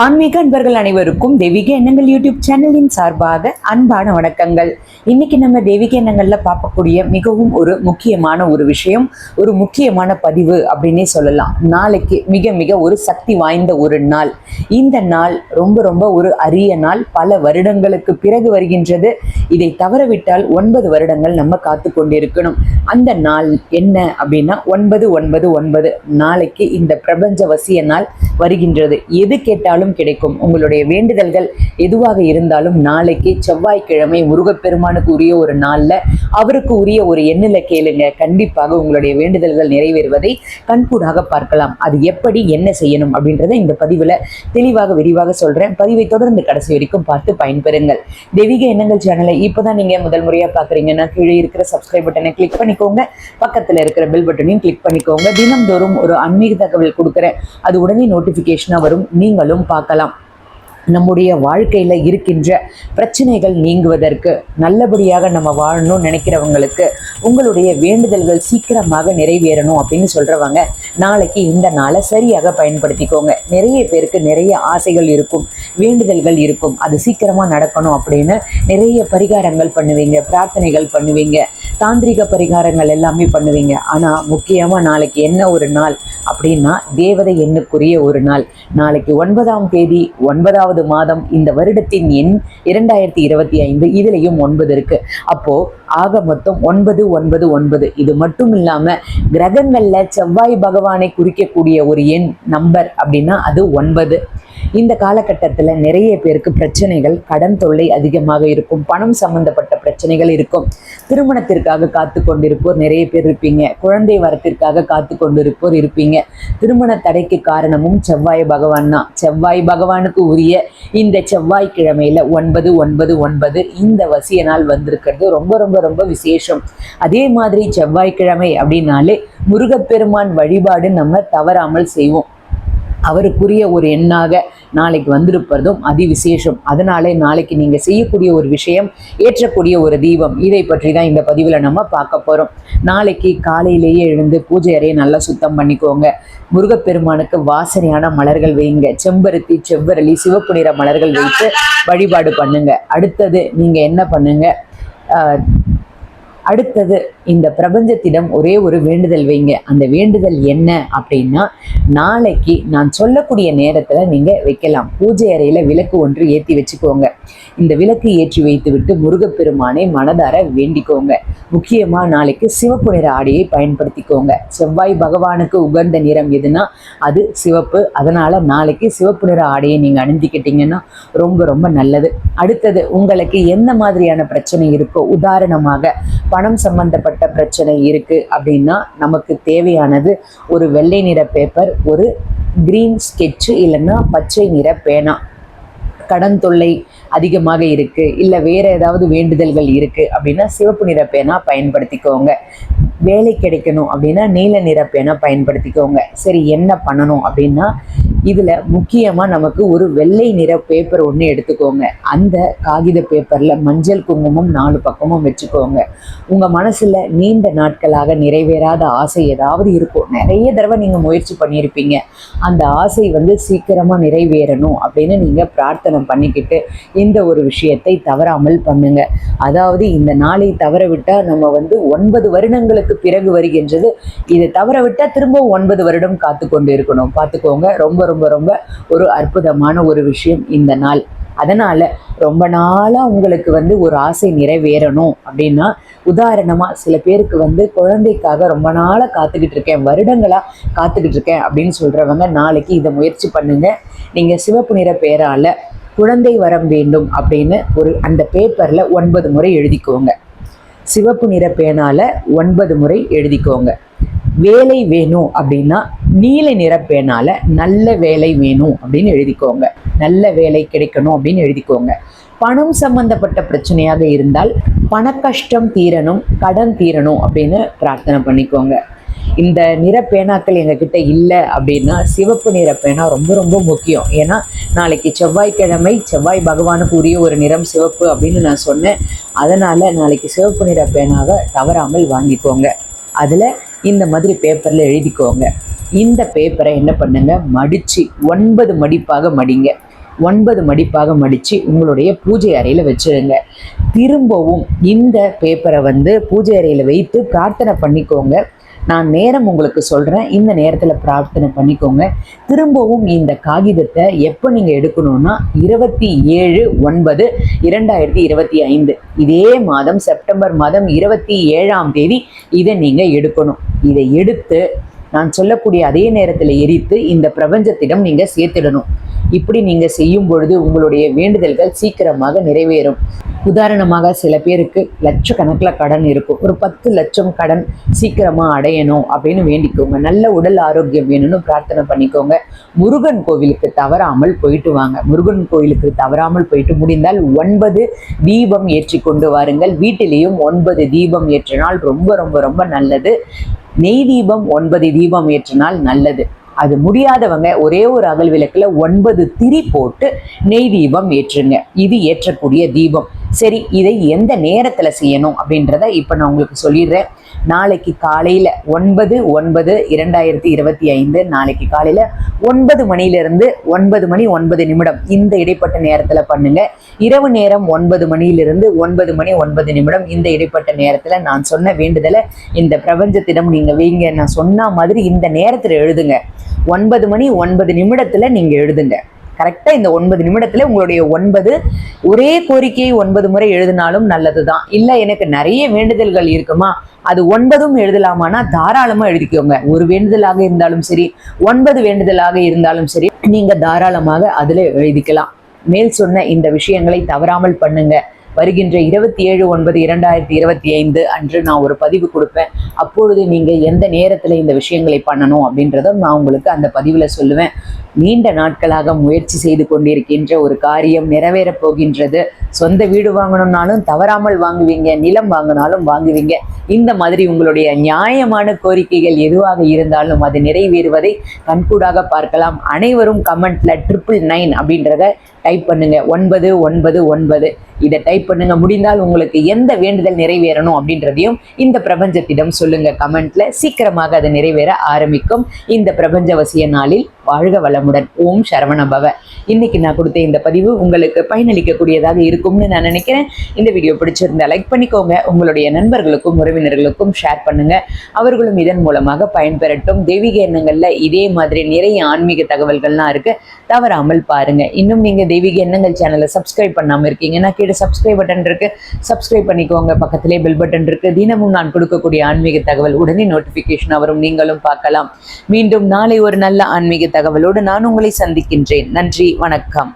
ஆன்மீக அன்பர்கள் அனைவருக்கும் தெய்வீக எண்ணங்கள் யூடியூப் சேனலின் சார்பாக அன்பான வணக்கங்கள். இன்னைக்கு நம்ம தெய்வீக எண்ணங்கள்ல பார்க்கக்கூடிய மிகவும் ஒரு முக்கியமான ஒரு விஷயம் ஒரு முக்கியமான பதிவு அப்படின்னே சொல்லலாம். நாளைக்கு மிக மிக ஒரு சக்தி வாய்ந்த ஒரு நாள். இந்த நாள் ரொம்ப ரொம்ப ஒரு அரிய நாள். பல வருடங்களுக்கு பிறகு வருகின்றது. இதை தவறவிட்டால் ஒன்பது வருடங்கள் நம்ம காத்து கொண்டிருக்கணும். அந்த நாள் என்ன அப்படின்னா ஒன்பது ஒன்பது ஒன்பது. நாளைக்கு இந்த பிரபஞ்ச வசிய நாள் வருகின்றது. எது கேட்டாலும் கிடைக்கும். உங்களுடைய வேண்டுதல்கள் எதுவாக இருந்தாலும் நாளைக்கு செவ்வாய்க்கிழமை முருகப்பெருமானுக்கு உரிய ஒரு நாளில் அவருக்கு உரிய ஒரு எண்ணில் கேளுங்க. கண்டிப்பாக உங்களுடைய வேண்டுதல்கள் நிறைவேறுவதை கண்கூடாக பார்க்கலாம். அது எப்படி என்ன செய்யணும் அப்படின்றத இந்த பதிவில் தெளிவாக விரிவாக சொல்கிறேன் பதிவை தொடர்ந்து கடைசி வரைக்கும் பார்த்து பயன்பெறுங்கள். தெய்வீக எண்ணங்கள் சேனலை இப்போதான் நீங்கள் முதல் முறையாக பார்க்குறீங்கன்னா கீழே இருக்கிற சப்ஸ்கிரைப் பட்டனை கிளிக் பண்ணிக்கோங்க. பக்கத்தில் இருக்கிற பெல் பட்டனையும் கிளிக் பண்ணிக்கோங்க. தினம்தோறும் ஒரு ஆன்மீக தகவல் கொடுக்குறேன். அது உடனே நோட்டிஃபிகேஷனாக வரும். நீங்களும் பார்க்கலாம். நம்முடைய வாழ்க்கையில் இருக்கின்ற பிரச்சனைகள் நீங்குவதற்கு நல்லபடியாக நம்ம வாழணும்னு நினைக்கிறவங்களுக்கு உங்களுடைய வேண்டுதல்கள் சீக்கிரமாக நிறைவேறணும் அப்படின்னு சொல்றவங்க நாளைக்கு இந்த நாளை சரியாக பயன்படுத்திக்கோங்க. நிறைய பேருக்கு நிறைய ஆசைகள் இருக்கும் வேண்டுதல்கள் இருக்கும். அது சீக்கிரமா நடக்கணும் அப்படின்னு நிறைய பரிகாரங்கள் பண்ணுவீங்க பிரார்த்தனைகள் பண்ணுவீங்க தாந்திரிக பரிகாரங்கள் எல்லாமே பண்ணுவீங்க. ஆனால் முக்கியமாக நாளைக்கு என்ன ஒரு நாள் அப்படின்னா தேவதை எண்ணுக்குரிய ஒரு நாள். நாளைக்கு ஒன்பதாம் தேதி ஒன்பதாவது ஒன்பதாவது மாதம் இந்த வருடத்தின் எண் இரண்டாயிரத்தி இருபத்தி ஐந்து. இதுலேயும் ஒன்பது இருக்கு. அப்போ ஆக மொத்தம் ஒன்பது ஒன்பது ஒன்பது. இது மட்டும் இல்லாம கிரகங்கள்ல செவ்வாய் பகவானை குறிக்கக்கூடிய ஒரு எண் நம்பர் அப்படின்னா அது ஒன்பது. இந்த காலகட்டத்தில் நிறைய பேருக்கு பிரச்சனைகள் கடன் தொல்லை அதிகமாக இருக்கும் பணம் சம்பந்தப்பட்ட பிரச்சனைகள் இருக்கும். திருமணத்திற்காக காத்து கொண்டிருப்போர் நிறைய பேர் இருப்பீங்க. குழந்தை வரத்திற்காக காத்து கொண்டிருப்போர் இருப்பீங்க. திருமண தடைக்கு காரணமும் செவ்வாய் பகவான் தான். செவ்வாய் பகவானுக்கு உரிய இந்த செவ்வாய்க்கிழமையில ஒன்பது ஒன்பது ஒன்பது இந்த வசிய நாள் வந்திருக்கிறது. ரொம்ப ரொம்ப ரொம்ப விசேஷம். அதே மாதிரி செவ்வாய்க்கிழமை அப்படின்னாலே முருகப்பெருமான் வழிபாடு நம்ம தவறாமல் செய்வோம். அவருக்குரிய ஒரு எண்ணாக நாளைக்கு வந்திருப்பதும் அதிவிசேஷம். அதனாலே நாளைக்கு நீங்க செய்யக்கூடிய ஒரு விஷயம் ஏற்றக்கூடிய ஒரு தீபம் இதை பற்றி தான் இந்த பதிவில் நம்ம பார்க்க போறோம். நாளைக்கு காலையிலேயே எழுந்து பூஜை அறையை நல்லா சுத்தம் பண்ணிக்கோங்க. முருகப்பெருமானுக்கு வாசனையான மலர்கள் வைங்க. செம்பருத்தி செவ்வரளி சிவப்பு நிற மலர்கள் வைத்து வழிபாடு பண்ணுங்க. அடுத்தது நீங்க என்ன பண்ணுங்க? அடுத்தது இந்த பிரபஞ்சத்திடம் ஒரே ஒரு வேண்டுதல் வைங்க. அந்த வேண்டுதல் என்ன அப்படின்னா நாளைக்கு நான் சொல்லக்கூடிய நேரத்தில் நீங்கள் வைக்கலாம். பூஜை அறையில் விளக்கு ஒன்று ஏற்றி வச்சுக்கோங்க. இந்த விளக்கு ஏற்றி வைத்துவிட்டு முருகப்பெருமானை மனதார வேண்டிக்கோங்க. முக்கியமாக நாளைக்கு சிவப்பு நிற ஆடையை பயன்படுத்திக்கோங்க. செவ்வாய் பகவானுக்கு உகந்த நிறம் எதுனா அது சிவப்பு. அதனால் நாளைக்கு சிவப்பு நிற ஆடையை நீங்கள் அணிஞ்சிக்கிட்டிங்கன்னா ரொம்ப ரொம்ப நல்லது. அடுத்தது உங்களுக்கு எந்த மாதிரியான பிரச்சனை இருக்கோ உதாரணமாக பணம் சம்பந்தப்பட்ட பிரச்சனை இருக்குது அப்படின்னா நமக்கு தேவையானது ஒரு வெள்ளை நிற பேப்பர் ஒரு க்ரீன் ஸ்கெட்சு இல்லைன்னா பச்சை நிற பேனா. கடன் தொல்லை அதிகமாக இருக்கு இல்லை வேற ஏதாவது வேண்டுதல்கள் இருக்கு அப்படின்னா சிவப்பு நிற பேனா பயன்படுத்திக்கோங்க. வேலை கிடைக்கணும் அப்படின்னா நீல நிற பேனா பயன்படுத்திக்கோங்க. சரி என்ன பண்ணணும் அப்படின்னா இதில் முக்கியமாக நமக்கு ஒரு வெள்ளை நிற பேப்பர் ஒன்று எடுத்துக்கோங்க. அந்த காகித பேப்பரில் மஞ்சள் குங்குமம் நாலு பக்கமும் வச்சுக்கோங்க. உங்கள் மனசில் நீண்ட நாட்களாக நிறைவேறாத ஆசை ஏதாவது இருக்கும். நிறைய தடவை நீங்கள் முயற்சி பண்ணியிருப்பீங்க. அந்த ஆசை வந்து சீக்கிரமாக நிறைவேறணும் அப்படின்னு நீங்கள் பிரார்த்தனை பண்ணிக்கிட்டு இந்த ஒரு விஷயத்தை தவறாமல் பண்ணுங்க. அதாவது இந்த நாளை தவற விட்டால் நம்ம வந்து ஒன்பது வருடங்களுக்கு பிறகு வருகின்றது. இதை தவற விட்டால் திரும்ப ஒன்பது வருடம் காத்து கொண்டு இருக்கணும். பார்த்துக்கோங்க ரொம்ப ரொம்ப ரொம்ப ஒரு அற்புதமான ஒரு விஷயம் இந்த நாள். அதனால ரொம்ப நாளாக உங்களுக்கு வந்து ஒரு ஆசை நிறைவேறணும் அப்படின்னா உதாரணமாக சில பேருக்கு வந்து குழந்தைக்காக ரொம்ப நாளாக காத்துக்கிட்டு இருக்கேன் வருடங்களாக காத்துக்கிட்டு இருக்கேன் அப்படின்னு சொல்கிறவங்க நாளைக்கு இதை முயற்சி பண்ணுங்க. நீங்கள் சிவப்பு நிற பேரால் குழந்தை வரம் வேண்டும் அப்படின்னு ஒரு அந்த பேப்பரில் ஒன்பது முறை எழுதிக்கோங்க. சிவப்பு நிற பேனால ஒன்பது முறை எழுதிக்கோங்க. வேலை வேணும் அப்படின்னா நீல நிற பேனால நல்ல வேலை வேணும் அப்படின்னு எழுதிக்கோங்க. நல்ல வேலை கிடைக்கணும் அப்படின்னு எழுதிக்கோங்க. பணம் சம்பந்தப்பட்ட பிரச்சனையாக இருந்தால் பண கஷ்டம் தீரணும் கடன் தீரணும் அப்படின்னு பிரார்த்தனை பண்ணிக்கோங்க. இந்த நிற பேனாக்கள் எங்ககிட்ட இல்லை அப்படின்னா சிவப்பு நிற பேனா ரொம்ப ரொம்ப முக்கியம். ஏன்னா நாளைக்கு செவ்வாய்க்கிழமை செவ்வாய் பகவானுக்கு உரிய ஒரு நிறம் சிவப்பு அப்படின்னு நான் சொன்னேன். அதனால் நாளைக்கு சிவப்பு நிற பேனாவை தவறாமல் வாங்கிக்கோங்க. அதில் இந்த மாதிரி பேப்பரில் எழுதிக்கோங்க. இந்த பேப்பரை என்ன பண்ணுங்க? மடித்து ஒன்பது மடிப்பாக மடிங்க. ஒன்பது மடிப்பாக மடித்து உங்களுடைய பூஜை அறையில் வச்சிருங்க. திரும்பவும் இந்த பேப்பரை வந்து பூஜை அறையில் வைத்து பிரார்த்தனை பண்ணிக்கோங்க. நான் நேரம் உங்களுக்கு சொல்கிறேன் இந்த நேரத்தில் பிரார்த்தனை பண்ணிக்கோங்க. திரும்பவும் இந்த காகிதத்தை எப்போ நீங்கள் எடுக்கணும்னா இருபத்தி ஏழு ஒன்பது இரண்டாயிரத்தி இருபத்தி ஐந்து. இதே மாதம் செப்டம்பர் மாதம் இருபத்தி ஏழாம் தேதி இதை நீங்கள் எடுக்கணும். இதை எடுத்து நான் சொல்லக்கூடிய அதே நேரத்தில் எரித்து இந்த பிரபஞ்சத்திடம் நீங்கள் சேர்த்திடணும். இப்படி நீங்கள் செய்யும் பொழுது உங்களுடைய வேண்டுதல்கள் சீக்கிரமாக நிறைவேறும். உதாரணமாக சில பேருக்கு லட்சக்கணக்கில் கடன் இருக்கும். ஒரு பத்து லட்சம் கடன் சீக்கிரமாக அடையணும் அப்படின்னு வேண்டிக்கோங்க. நல்ல உடல் ஆரோக்கியம் வேணும்னு பிரார்த்தனை பண்ணிக்கோங்க. முருகன் கோவிலுக்கு தவறாமல் போயிட்டு வாங்க. முருகன் கோவிலுக்கு தவறாமல் போயிட்டு முடிந்தால் ஒன்பது தீபம் ஏற்றி கொண்டு வாருங்கள். வீட்டிலேயும் ஒன்பது தீபம் ஏற்றினால் ரொம்ப ரொம்ப ரொம்ப நல்லது. நெய் தீபம் ஒன்பது தீபம் ஏற்றினால் நல்லது. அது முடியாதவங்க ஒரே ஒரு அகல் விளக்குல ஒன்பது திரி போட்டு நெய் தீபம் ஏற்றுங்க. இது ஏற்றக்கூடிய தீபம். சரி இதை எந்த நேரத்துல செய்யணும் அப்படின்றத இப்ப நான் உங்களுக்கு சொல்லிடுறேன். நாளைக்கு காலையில் ஒன்பது ஒன்பது இரண்டாயிரத்தி இருபத்தி ஐந்து நாளைக்கு காலையில் ஒன்பது மணியிலிருந்து ஒன்பது மணி ஒன்பது நிமிடம். இந்த இடைப்பட்ட நேரத்தில் பண்ணுங்க. இரவு நேரம் ஒன்பது மணியிலிருந்து ஒன்பது மணி ஒன்பது நிமிடம். இந்த இடைப்பட்ட நேரத்தில் நான் சொன்ன வேண்டுதலை இந்த பிரபஞ்சத்திடம் நீங்கள் வைங்க. நான் சொன்ன மாதிரி இந்த நேரத்தில் எழுதுங்க. ஒன்பது மணி ஒன்பது நிமிடத்தில் நீங்கள் எழுதுங்க. கரெக்டாக இந்த ஒன்பது நிமிடத்தில் உங்களுடைய ஒன்பது ஒரே கோரிக்கையை ஒன்பது முறை எழுதினாலும் நல்லது தான் இல்லை எனக்கு நிறைய வேண்டுதல்கள் இருக்குமா? அது ஒன்பதும் எழுதலாமானா தாராளமாக எழுதிக்கோங்க. ஒரு வேண்டுதலாக இருந்தாலும் சரி ஒன்பது வேண்டுதலாக இருந்தாலும் சரி நீங்கள் தாராளமாக அதில் எழுதிக்கலாம். மேல் சொன்ன இந்த விஷயங்களை தவறாமல் பண்ணுங்கள் வருகின்ற இருபத்தி ஏழு ஒன்பது இரண்டாயிரத்தி இருபத்தி ஐந்து அன்று நான் ஒரு பதிவு கொடுப்பேன். அப்பொழுது நீங்கள் எந்த நேரத்தில் இந்த விஷயங்களை பண்ணணும் அப்படின்றத நான் உங்களுக்கு அந்த பதிவில் சொல்லுவேன். நீண்ட நாட்களாக முயற்சி செய்து கொண்டிருக்கின்ற ஒரு காரியம் நிறைவேறப் போகின்றது. சொந்த வீடு வாங்கணும்னாலும் தவறாமல் வாங்குவீங்க நிலம் வாங்கினாலும் வாங்குவீங்க. இந்த மாதிரி உங்களுடைய நியாயமான கோரிக்கைகள் எதுவாக இருந்தாலும் அது நிறைவேறுவதை கண்கூடாக பார்க்கலாம். அனைவரும் கமெண்ட்ல ட்ரிபிள் நைன் அப்படின்றத டைப் பண்ணுங்க. ஒன்பது ஒன்பது ஒன்பது. இதை டைப் பண்ணுங்க முடிந்தால் உங்களுக்கு எந்த வேண்டுதல் நிறைவேறணும் அப்படின்றதையும் இந்த பிரபஞ்சத்திடம் சொல்லுங்க கமெண்ட்ல சீக்கிரமாக அது நிறைவேற ஆரம்பிக்கும். இந்த பிரபஞ்சவசிய நாளில் வாழ்க வளமுடன். ஓம் சரவண பவ இன்னைக்கு நான் கொடுத்த இந்த பதிவு உங்களுக்கு பயனளிக்கக்கூடியதாக இருக்கும்னு நான் நினைக்கிறேன். இந்த வீடியோ பிடிச்சிருந்தா லைக் பண்ணிக்கோங்க. உங்களுடைய நண்பர்களுக்கும் உறவினர்களுக்கும் ஷேர் பண்ணுங்க. அவர்களும் இதன் மூலமாக பயன்பெறட்டும். தெய்வீக எண்ணங்கள்ல இதே மாதிரி நிறைய ஆன்மீக தகவல்கள்லாம் இருக்கு. தவறாமல் பாருங்க. இன்னும் நீங்க தெய்வீக எண்ணங்கள் சேனலை சப்ஸ்கிரைப் பண்ணாம இருக்கீங்கன்னா கீழே சப்ஸ்கிரைப் பட்டன் இருக்கு. சப்ஸ்கிரைப் பண்ணிக்கோங்க. பக்கத்திலே பெல் பட்டன் இருக்கு. தினமும் நான் கொடுக்கக்கூடிய ஆன்மீக தகவல் உடனே நோட்டிபிகேஷன் வரும் நீங்களும் பார்க்கலாம். மீண்டும் நாளை ஒரு நல்ல ஆன்மீக தகவலோடு நான் உங்களை சந்திக்கின்றேன். நன்றி வணக்கம்.